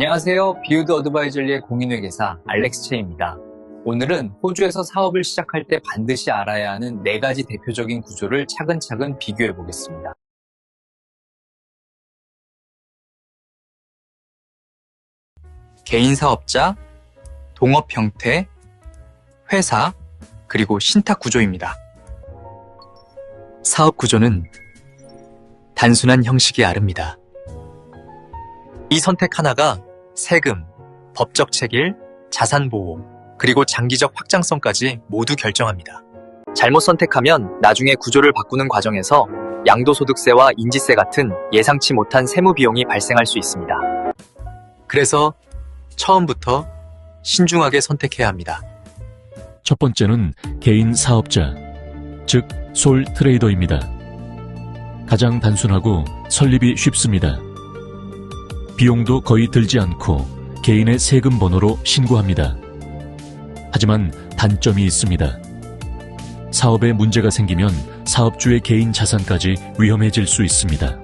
안녕하세요. 비우드 어드바이저리의 공인회계사 알렉스 체입니다. 오늘은 호주에서 사업을 시작할 때 반드시 알아야 하는 네 가지 대표적인 구조를 차근차근 비교해 보겠습니다. 개인 사업자, 동업 형태, 회사, 그리고 신탁 구조입니다. 사업 구조는 단순한 형식이 아릅니다. 이 선택 하나가 세금, 법적 체계, 자산 보호, 그리고 장기적 확장성까지 모두 결정합니다. 잘못 선택하면 나중에 구조를 바꾸는 과정에서 양도소득세와 인지세 같은 예상치 못한 세무 비용이 발생할 수 있습니다. 그래서 처음부터 신중하게 선택해야 합니다. 첫 번째는 개인 사업자, 즉, 솔 트레이더입니다. 가장 단순하고 설립이 쉽습니다. 비용도 거의 들지 않고 개인의 세금 번호로 신고합니다. 하지만 단점이 있습니다. 사업에 문제가 생기면 사업주의 개인 자산까지 위험해질 수 있습니다.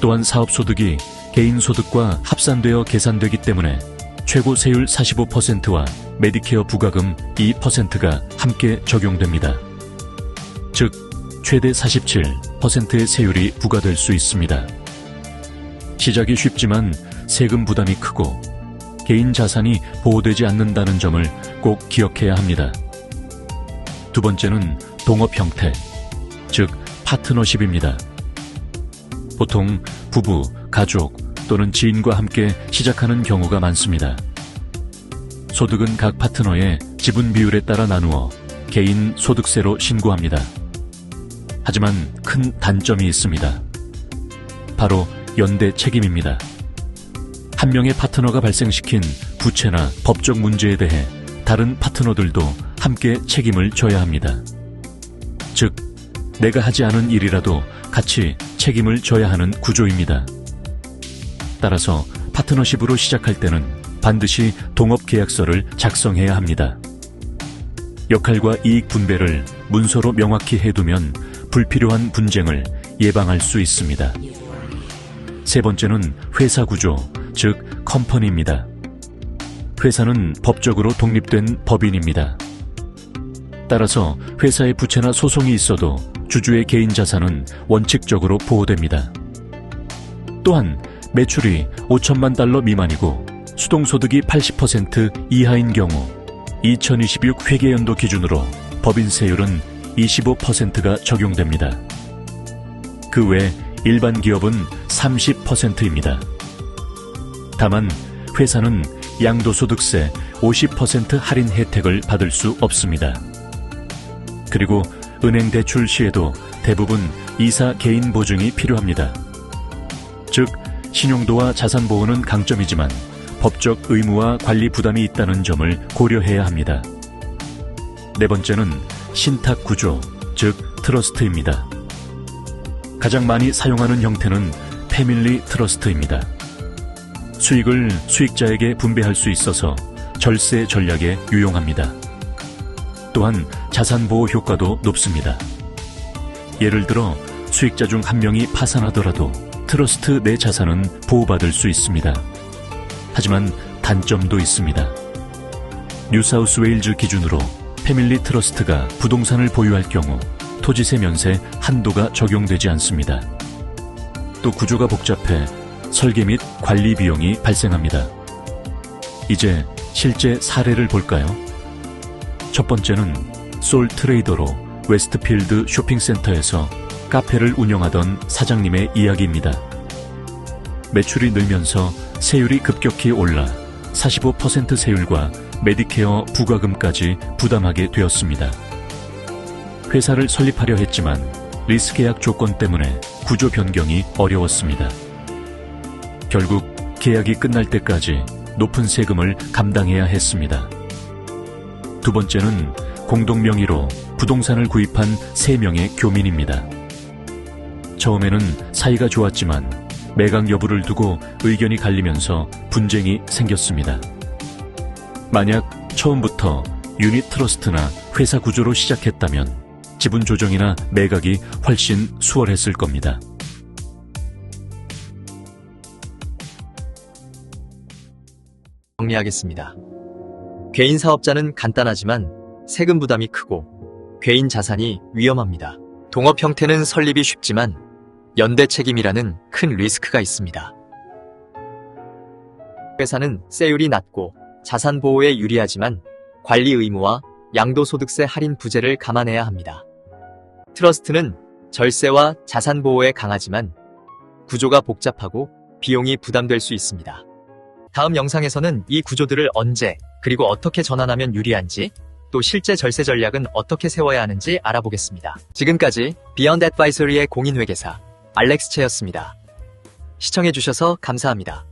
또한 사업 소득이 개인 소득과 합산되어 계산되기 때문에 최고 세율 45%와 메디케어 부과금 2%가 함께 적용됩니다. 즉, 최대 47%의 세율이 부과될 수 있습니다. 시작이 쉽지만 세금 부담이 크고 개인 자산이 보호되지 않는다는 점을 꼭 기억해야 합니다. 두 번째는 동업 형태, 즉 파트너십입니다. 보통 부부, 가족 또는 지인과 함께 시작하는 경우가 많습니다. 소득은 각 파트너의 지분 비율에 따라 나누어 개인 소득세로 신고합니다. 하지만 큰 단점이 있습니다. 바로 연대 책임입니다. 한 명의 파트너가 발생시킨 부채나 법적 문제에 대해 다른 파트너들도 함께 책임을 져야 합니다. 즉, 내가 하지 않은 일이라도 같이 책임을 져야 하는 구조입니다. 따라서 파트너십으로 시작할 때는 반드시 동업 계약서를 작성해야 합니다. 역할과 이익 분배를 문서로 명확히 해두면 불필요한 분쟁을 예방할 수 있습니다. 세 번째는 회사 구조, 즉 컴퍼니입니다. 회사는 법적으로 독립된 법인입니다. 따라서 회사의 부채나 소송이 있어도 주주의 개인 자산은 원칙적으로 보호됩니다. 또한 매출이 5천만 달러 미만이고 수동소득이 80% 이하인 경우 2026 회계연도 기준으로 법인세율은 25%가 적용됩니다. 그 외 일반 기업은 30%입니다. 다만 회사는 양도소득세 50% 할인 혜택을 받을 수 없습니다. 그리고 은행 대출 시에도 대부분 이사 개인 보증이 필요합니다. 즉, 신용도와 자산 보호는 강점이지만 법적 의무와 관리 부담이 있다는 점을 고려해야 합니다. 네 번째는 신탁 구조, 즉 트러스트입니다. 가장 많이 사용하는 형태는 패밀리 트러스트입니다. 수익을 수익자에게 분배할 수 있어서 절세 전략에 유용합니다. 또한 자산 보호 효과도 높습니다. 예를 들어 수익자 중 한 명이 파산하더라도 트러스트 내 자산은 보호받을 수 있습니다. 하지만 단점도 있습니다. 뉴사우스 웨일즈 기준으로 패밀리 트러스트가 부동산을 보유할 경우 토지세 면세 한도가 적용되지 않습니다. 또 구조가 복잡해 설계 및 관리 비용이 발생합니다. 이제 실제 사례를 볼까요? 첫 번째는 솔 트레이더로 웨스트필드 쇼핑센터에서 카페를 운영하던 사장님의 이야기입니다. 매출이 늘면서 세율이 급격히 올라 45% 세율과 메디케어 부과금까지 부담하게 되었습니다. 회사를 설립하려 했지만 리스 계약 조건 때문에 구조 변경이 어려웠습니다. 결국 계약이 끝날 때까지 높은 세금을 감당해야 했습니다. 두 번째는 공동 명의로 부동산을 구입한 세 명의 교민입니다. 처음에는 사이가 좋았지만 매각 여부를 두고 의견이 갈리면서 분쟁이 생겼습니다. 만약 처음부터 유닛 트러스트나 회사 구조로 시작했다면 지분 조정이나 매각이 훨씬 수월했을 겁니다. 정리하겠습니다. 개인 사업자는 간단하지만 세금 부담이 크고 개인 자산이 위험합니다. 동업 형태는 설립이 쉽지만 연대 책임이라는 큰 리스크가 있습니다. 회사는 세율이 낮고 자산 보호에 유리하지만 관리 의무와 양도소득세 할인 부재를 감안해야 합니다. 트러스트는 절세와 자산 보호에 강하지만 구조가 복잡하고 비용이 부담될 수 있습니다. 다음 영상에서는 이 구조들을 언제 그리고 어떻게 전환하면 유리한지 또 실제 절세 전략은 어떻게 세워야 하는지 알아보겠습니다. 지금까지 비욘드 애드바이서리의 공인회계사 알렉스 채였습니다. 시청해주셔서 감사합니다.